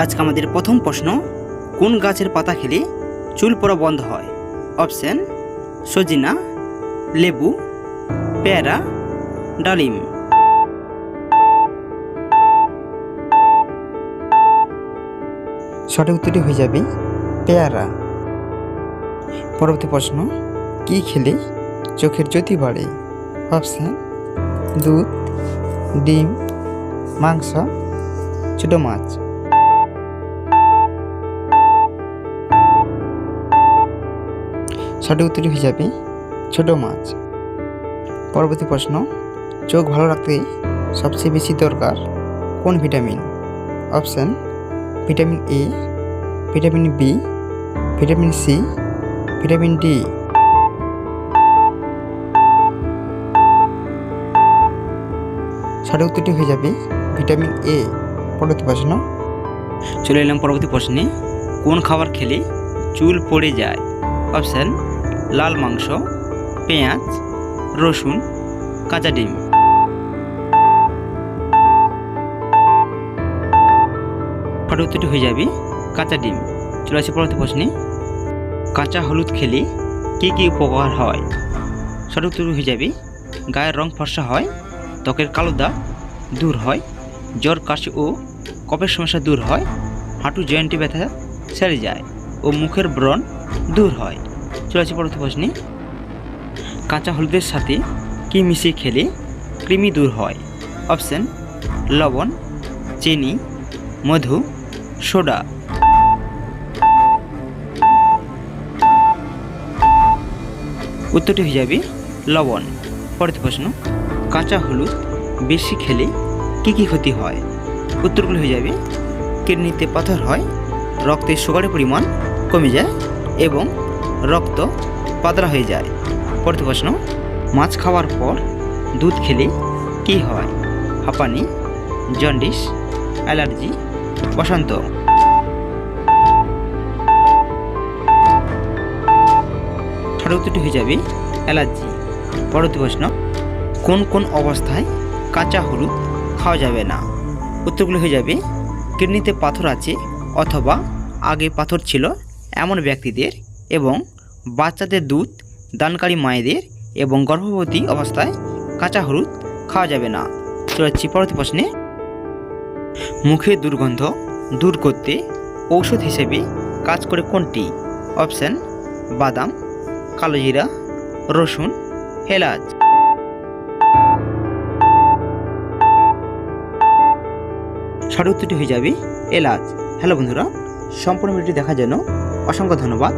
আজকে আমাদের প্রথম প্রশ্ন, কোন গাছের পাতা খেলে চুল পড়া বন্ধ হয়? অপশন, সজিনা, লেবু, পেয়ারা, ডালিম। সঠিক উত্তরটি হয়ে যাবে পেয়ারা। পরবর্তী প্রশ্ন, কি খেলে চোখের জ্যোতি বাড়ে? অপশান, দুধ, ডিম, মাংস, ছোটো মাছ। সঠিক উত্তরটি হয়ে যাবে ছোটো মাছ। পরবর্তী প্রশ্ন, চোখ ভালো রাখতে সবচেয়ে বেশি দরকার কোন vitamin? Option, vitamin A vitamin B vitamin C vitamin D সঠিক উত্তরটি হয়ে যাবে ভিটামিন এ পরবর্তী প্রশ্ন, চলে এলাম পরবর্তী প্রশ্নে, কোন খাবার খেলে চুল পড়ে যায়? অপশন লাল মাংস, পেঁয়াজ, রসুন, কাঁচা ডিম। সঠিক উত্তরটি হয়ে যাবে কাঁচা ডিম। চলে আসি পরবর্তী প্রশ্নে। কাঁচা হলুদ খেলে কী কী উপকার হয়? সঠিক উত্তর হয়ে যাবে, গায়ের রং ফর্সা হয়, ত্বকের কালো দাগ দূর হয়, জ্বর, কাশি ও কফের সমস্যা দূর হয় হাঁটু জয়েন্টে ব্যথা সেরে যায় ও মুখের ব্রণ দূর হয়। চলে আসি পরবর্তী প্রশ্নে কাঁচা হলুদের সাথে কি মিশিয়ে খেলে কৃমি দূর হয়? অপশন, লবণ, চিনি, মধু, সোডা। উত্তরটি হয়ে যাবে লবণ। পরবর্তী প্রশ্ন, কাঁচা হলুদ বেশি খেলে কি কি ক্ষতি হয়? উত্তরগুলো হয়ে যাবে, কিডনিতে পাথর হয়, রক্তে সুগারের পরিমাণ কমে যায় এবং রক্ত পাতলা হয়ে যায়। পরবর্তী প্রশ্ন, মাছ খাওয়ার পর দুধ খেলে কি হয়? হাঁপানি, জন্ডিস, অ্যালার্জি, বসন্ত। সঠিক উত্তরটি হয়ে যাবে অ্যালার্জি। পরবর্তী প্রশ্ন, কোন কোন অবস্থায় কাঁচা হলুদ খাওয়া যাবে না? উত্তরগুলো হয়ে যাবে, কিডনিতে পাথর আছে অথবা আগে পাথর ছিল এমন ব্যক্তিদের এবং বাচ্চাদের দুধ দানকারী মায়েদের এবং গর্ভবতী অবস্থায় কাঁচা হলুদ খাওয়া যাবে না। চলে যাচ্ছি পরবর্তী প্রশ্নে মুখের দুর্গন্ধ দূর করতে ঔষধ হিসেবে কাজ করে কোনটি? অপশান, বাদাম কালোজিরা রসুন, এলাচ। সঠিক উত্তরটি হয়ে যাবে এলাচ। হ্যালো বন্ধুরা, সম্পূর্ণ ভিডিওটি দেখার জন্য অসংখ্য ধন্যবাদ।